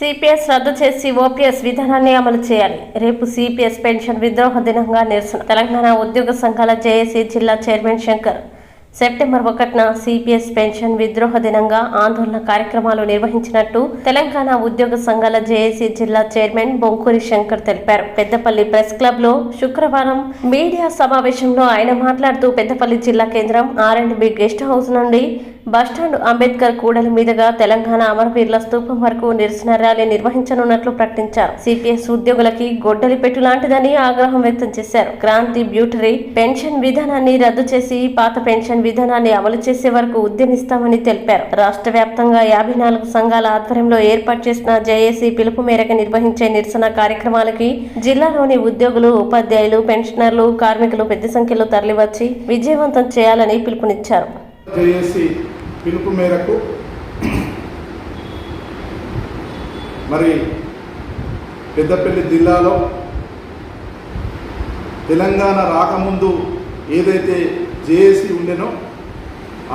CPS రద్దు చేసి OPS విధానాన్ని అమలు చేయాలి. రేపు సిపిఎస్ పెన్షన్ విద్రోహ దినంగా నిరసన. తెలంగాణ ఉద్యోగ సంఘాల జేఏసీ జిల్లా చైర్మన్ శంకర్. సెప్టెంబర్ ఒకటిన సిపిఎస్ పెన్షన్ విద్రోహ దినంగా ఆందోళన కార్యక్రమాలు నిర్వహించినట్టు తెలంగాణ ఉద్యోగ సంఘాల జేఏసీ జిల్లా చైర్మన్ బొంకూరి శంకర్ తెలిపారు. పెద్దపల్లి ప్రెస్ క్లబ్లో శుక్రవారం మీడియా సమావేశంలో ఆయన మాట్లాడుతూ పెద్దపల్లి జిల్లా కేంద్రం R and B guest house నుండి బస్టాండ్ అంబేద్కర్ కూడలి మీదుగా తెలంగాణ అమరవీరుల స్తూపం వరకు నిరసన ర్యాలీ నిర్వహించనున్నట్లు ప్రకటించారు. సిపిఎస్ ఉద్యోగులకి గొడ్డలి పెట్టు లాంటిదని ఆగ్రహం వ్యక్తం చేశారు. క్రాంతి బ్యూటరీ పెన్షన్ విధానాన్ని రద్దు చేసి పాత పెన్షన్ విధానాన్ని అమలు చేసే వరకు ఉద్యమిస్తామని తెలిపారు. రాష్ట్ర వ్యాప్తంగా యాభై నాలుగు సంఘాల ఆధ్వర్యంలో ఏర్పాటు చేసిన జేఏసీ పిలుపు మేరకు నిర్వహించే నిరసన కార్యక్రమాలకి జిల్లాలోని ఉద్యోగులు ఉపాధ్యాయులు పెన్షనర్లు కార్మికులు పెద్ద సంఖ్యలో తరలివచ్చి విజయవంతం చేయాలని పిలుపునిచ్చారు. జేఏసీ పిలుపు మేరకు మరి పెద్దపల్లి జిల్లాలో తెలంగాణ రాకముందు ఏదైతే జేఏసీ ఉండెనో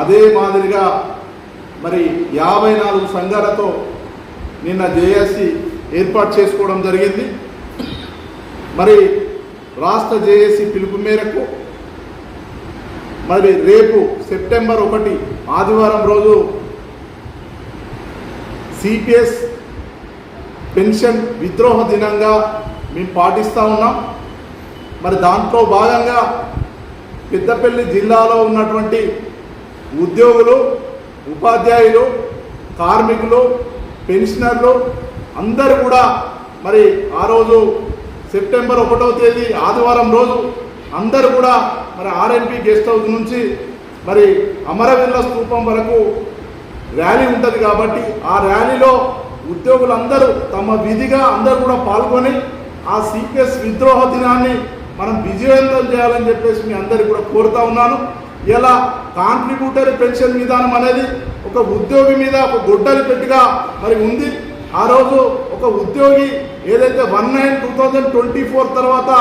అదే మాదిరిగా మరి యాభై నాలుగు సంఘాలతో నిన్న జేఏసీ ఏర్పాటు చేసుకోవడం జరిగింది. మరి రాష్ట్ర జేఏసీ పిలుపు మేరకు మరి రేపు సెప్టెంబర్ ఒకటి ఆదివారం రోజు సిపిఎస్ పెన్షన్ విద్రోహ దినంగా మేము పాటిస్తూ ఉన్నాం. మరి దాంట్లో భాగంగా పెద్దపల్లి జిల్లాలో ఉన్నటువంటి ఉద్యోగులు ఉపాధ్యాయులు కార్మికులు పెన్షనర్లు అందరూ కూడా మరి ఆ రోజు సెప్టెంబర్ ఒకటో తేదీ ఆదివారం రోజు అందరూ కూడా మరి ఆర్ఎన్పి గెస్ట్ హౌస్ నుంచి మరి అమరవీరుల స్థూపం వరకు ర్యాలీ ఉంటుంది కాబట్టి ఆ ర్యాలీలో ఉద్యోగులందరూ తమ విధిగా అందరూ కూడా పాల్గొని ఆ సిపిఎస్ విద్రోహ దినాన్ని మనం విజయవంతం చేయాలని చెప్పేసి మీ అందరికీ కూడా కోరుతా ఉన్నాను. ఇలా కాంట్రిబ్యూటరీ పెన్షన్ విధానం అనేది ఒక ఉద్యోగి మీద ఒక గొడ్డలి పెట్టిగా మరి ఉంది. ఆ రోజు ఒక ఉద్యోగి ఏదైతే one nine two thousand twenty four తర్వాత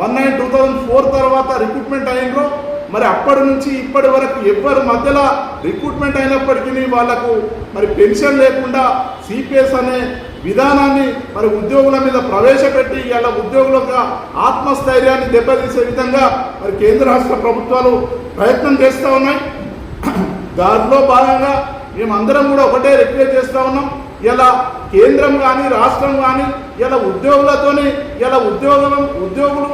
one nine two thousand four తర్వాత రిక్రూట్మెంట్ అయినరో మరి అప్పటి నుంచి ఇప్పటి వరకు ఎవ్వరి మధ్యలో రిక్రూట్మెంట్ అయినప్పటికీ వాళ్ళకు మరి పెన్షన్ లేకుండా సిపిఎస్ అనే విధానాన్ని మరి ఉద్యోగుల మీద ప్రవేశపెట్టి ఇలా ఉద్యోగుల యొక్క ఆత్మస్థైర్యాన్ని దెబ్బతీసే విధంగా మరి కేంద్ర రాష్ట్ర ప్రభుత్వాలు ప్రయత్నం చేస్తూ ఉన్నాయి. దాంట్లో భాగంగా మేమందరం కూడా ఒకటే రిక్వెస్ట్ చేస్తూ ఉన్నాం. ఇలా కేంద్రం కానీ రాష్ట్రం కానీ ఇలా ఉద్యోగులతోని ఇలా ఉద్యోగం ఉద్యోగులు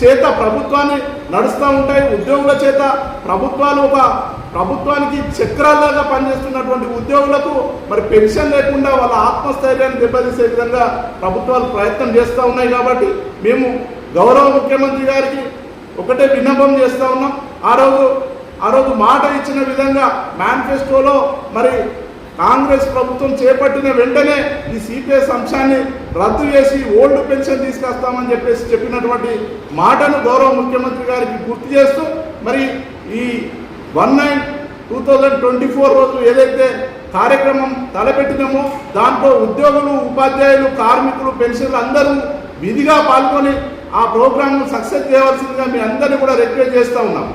చేత ప్రభుత్వాన్ని నడుస్తూ ఉంటాయి. ఉద్యోగుల చేత ప్రభుత్వాలు ఒక ప్రభుత్వానికి చక్రాల్లాగా పనిచేస్తున్నటువంటి ఉద్యోగులకు మరి పెన్షన్ లేకుండా వాళ్ళ ఆత్మస్థైర్యాన్ని దెబ్బతీసే విధంగా ప్రభుత్వాలు ప్రయత్నం చేస్తూ ఉన్నాయి కాబట్టి మేము గౌరవ ముఖ్యమంత్రి గారికి ఒకటే విన్నపం చేస్తూ ఉన్నాం. ఆ రోజు ఆ రోజు మాట ఇచ్చిన విధంగా మేనిఫెస్టోలో మరి కాంగ్రెస్ ప్రభుత్వం చేపట్టిన వెంటనే ఈ సిపిఎస్ అంశాన్ని రద్దు చేసి ఓల్డ్ పెన్షన్ తీసుకొస్తామని చెప్పేసి చెప్పినటువంటి మాటను గౌరవ ముఖ్యమంత్రి గారికి గుర్తు చేస్తూ మరి ఈ one nine two thousand twenty four రోజు ఏదైతే కార్యక్రమం తలపెట్టినామో దాంట్లో ఉద్యోగులు ఉపాధ్యాయులు కార్మికులు పెన్షన్లు అందరూ విధిగా పాల్గొని ఆ ప్రోగ్రామ్ను సక్సెస్ చేయవలసిందిగా మీ అందరినీ కూడా రిక్వెస్ట్ చేస్తూ ఉన్నాం.